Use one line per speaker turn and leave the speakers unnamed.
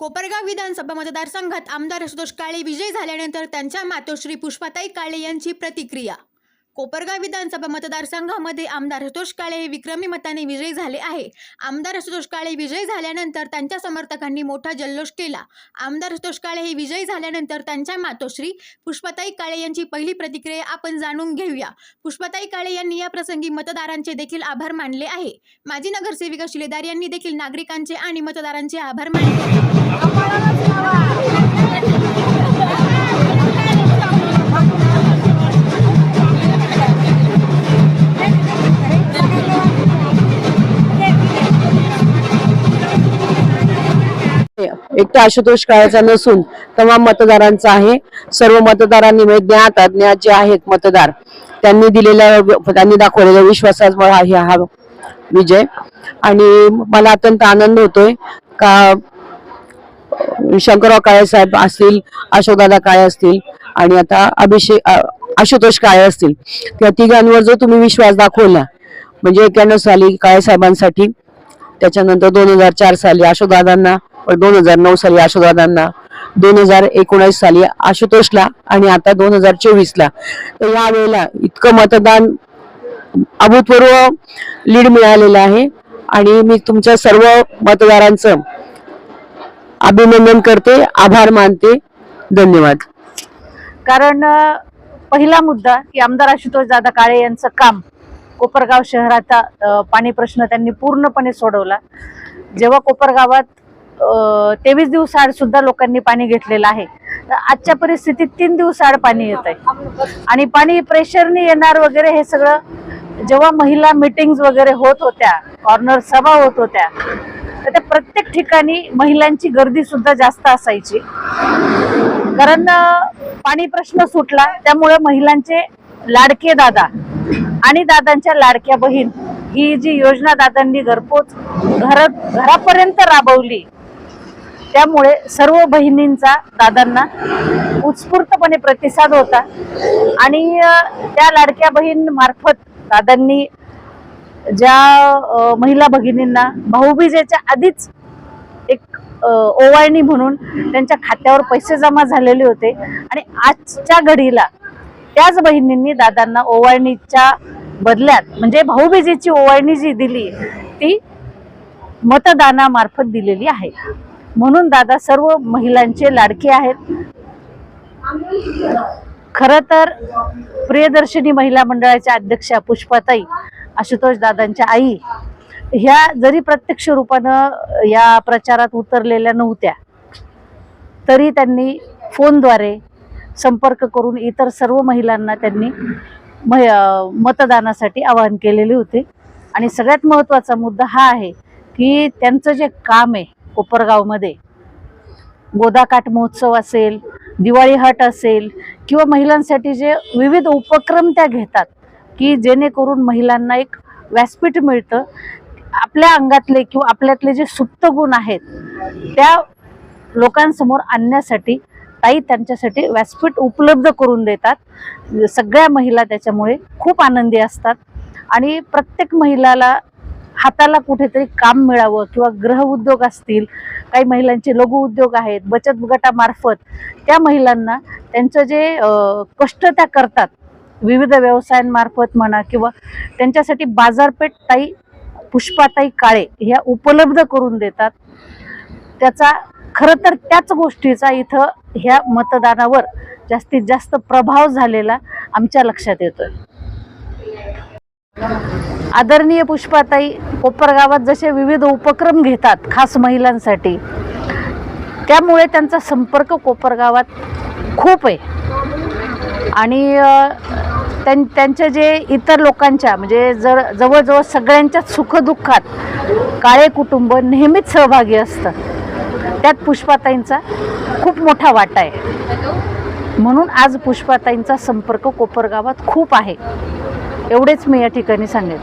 कोपरगाव विधानसभा मतदारसंघात आमदार आशुतोष काळे विजयी झाल्यानंतर त्यांच्या मातोश्री पुष्पाताई काळे यांची प्रतिक्रिया. कोपरगाव विधानसभा मतदारसंघामध्ये आमदार आशुतोष काळे हे विक्रमी मताने विजयी झाले आहे. आमदार आशुतोष काळे विजयी झाल्यानंतर त्यांच्या समर्थकांनी मोठा जल्लोष केला. आमदार आशुतोष काळे हे विजयी झाल्यानंतर त्यांच्या मातोश्री पुष्पताई काळे यांची पहिली प्रतिक्रिया आपण जाणून घेऊया. पुष्पताई काळे यांनी या प्रसंगी मतदारांचे देखील आभार मानले आहे. माजी नगरसेविका शिलेदार यांनी देखील नागरिकांचे आणि मतदारांचे आभार मानले
एक तर आशुतोष काळाचा नसून तमाम मतदारांचा आहे. सर्व मतदारांनी म्हणजे ज्ञात अज्ञात जे आहेत मतदार त्यांनी दिलेल्या त्यांनी दाखवलेल्या विश्वासामुळे आहे हा विजय. आणि मला अत्यंत आनंद होतोय का शंकरराव काळे साहेब असतील अशोकदादा काळे असतील आणि आता अभिषेक आशुतोष काळे असतील. त्या तिघांवर जो तुम्ही विश्वास दाखवला म्हणजे एक्क्याण्णव साली काळे साहेबांसाठी त्याच्यानंतर दोन हजार चार साली अशोकदादांना दोन हजार नऊ साली अशोकदादांना दोन हजार एकोणीस साली आशुतोषला आणि आता दोन हजार चोवीस ला तर या वेळेला इतकं मतदान अभूतपूर्व लीड मिळालेलं आहे आणि मी तुमच्या सर्व मतदारांचं अभिनंदन करते आभार मानते. धन्यवाद.
कारण पहिला मुद्दा की आमदार आशुतोष दादा काळे यांचं काम कोपरगाव शहराचा पाणी प्रश्न त्यांनी पूर्णपणे सोडवला. जेव्हा कोपरगावात तेवीस दिवसाआड सुद्धा लोकांनी पाणी घेतलेलं आहे. तर आजच्या परिस्थितीत तीन दिवसाआड पाणी येत आहे. आणि पाणी प्रेशरने येणार वगैरे हे सगळं जेव्हा महिला मिटिंग वगैरे होत होत्या कॉर्नर सभा होत होत्या तर त्या प्रत्येक ठिकाणी महिलांची गर्दी सुद्धा जास्त असायची. कारण पाणी प्रश्न सुटला त्यामुळे महिलांचे लाडके दादा आणि दादांच्या लाडक्या बहीण ही जी योजना दादांनी घरपोच घर घरापर्यंत राबवली त्यामुळे सर्व बहिणींचा दादांना उत्स्फूर्तपणे प्रतिसाद होता. आणि त्या लाडक्या बहीण मार्फत दादांनी ज्या महिला भगिनींना भाऊबीजेच्या आधीच एक ओवाळणी म्हणून त्यांच्या खात्यावर पैसे जमा झालेले होते आणि आजच्या घडीला त्याच बहिणींनी दादांना ओवाळणीच्या बदल्यात म्हणजे भाऊबीजेची ओवाळणी जी दिली ती मतदानामार्फत दिलेली आहे. म्हणून दादा सर्व महिलांचे लाडके आहेत. खर तर प्रियदर्शिनी महिला मंडळाच्या अध्यक्षा पुष्पाताई आशुतोष दादांच्या आई ह्या जरी प्रत्यक्ष रूपानं या प्रचारात उतरलेल्या नव्हत्या तरी त्यांनी फोनद्वारे संपर्क करून इतर सर्व महिलांना त्यांनी मह मतदानासाठी आवाहन केलेले होते. आणि सगळ्यात महत्त्वाचा मुद्दा हा आहे की त्यांचं जे काम आहे कोपरगावमध्ये. गोदाकाठ महोत्सव असेल दिवाळी हट असेल किंवा महिलांसाठी जे विविध उपक्रम त्या घेतात की जेणेकरून महिलांना एक व्यासपीठ मिळतं. आपल्या अंगातले किंवा आपल्यातले जे सुप्त गुण आहेत त्या लोकांसमोर आणण्यासाठी ताई त्यांच्यासाठी व्यासपीठ उपलब्ध करून देतात. सगळ्या महिला त्याच्यामुळे खूप आनंदी असतात. आणि प्रत्येक महिलाला हाताला कुठेतरी काम मिळावं किंवा ग्रह उद्योग असतील काही महिलांचे लघु उद्योग आहेत बचत गटामार्फत त्या महिलांना त्यांचं जे कष्ट त्या करतात विविध व्यवसायांमार्फत म्हणा किंवा त्यांच्यासाठी बाजारपेठ ताई पुष्पाताई काळे ह्या उपलब्ध करून देतात. त्याचा खरं तर त्याच गोष्टीचा इथं ह्या मतदानावर जास्तीत जास्त प्रभाव झालेला आमच्या लक्षात येतोय. आदरणीय पुष्पाताई कोपरगावात जसे विविध उपक्रम घेतात खास महिलांसाठी त्यामुळे त्यांचा संपर्क कोपरगावात खूप आहे. आणि त्यां त्यांचे जे इतर लोकांच्या म्हणजे जर जवळजवळ सगळ्यांच्याच सुखदुःखात काळे कुटुंब नेहमीच सहभागी असतं. त्यात पुष्पाताईंचा खूप मोठा वाटा आहे. म्हणून आज पुष्पाताईंचा संपर्क कोपरगावात खूप आहे. एवढेच मी या ठिकाणी सांगेन.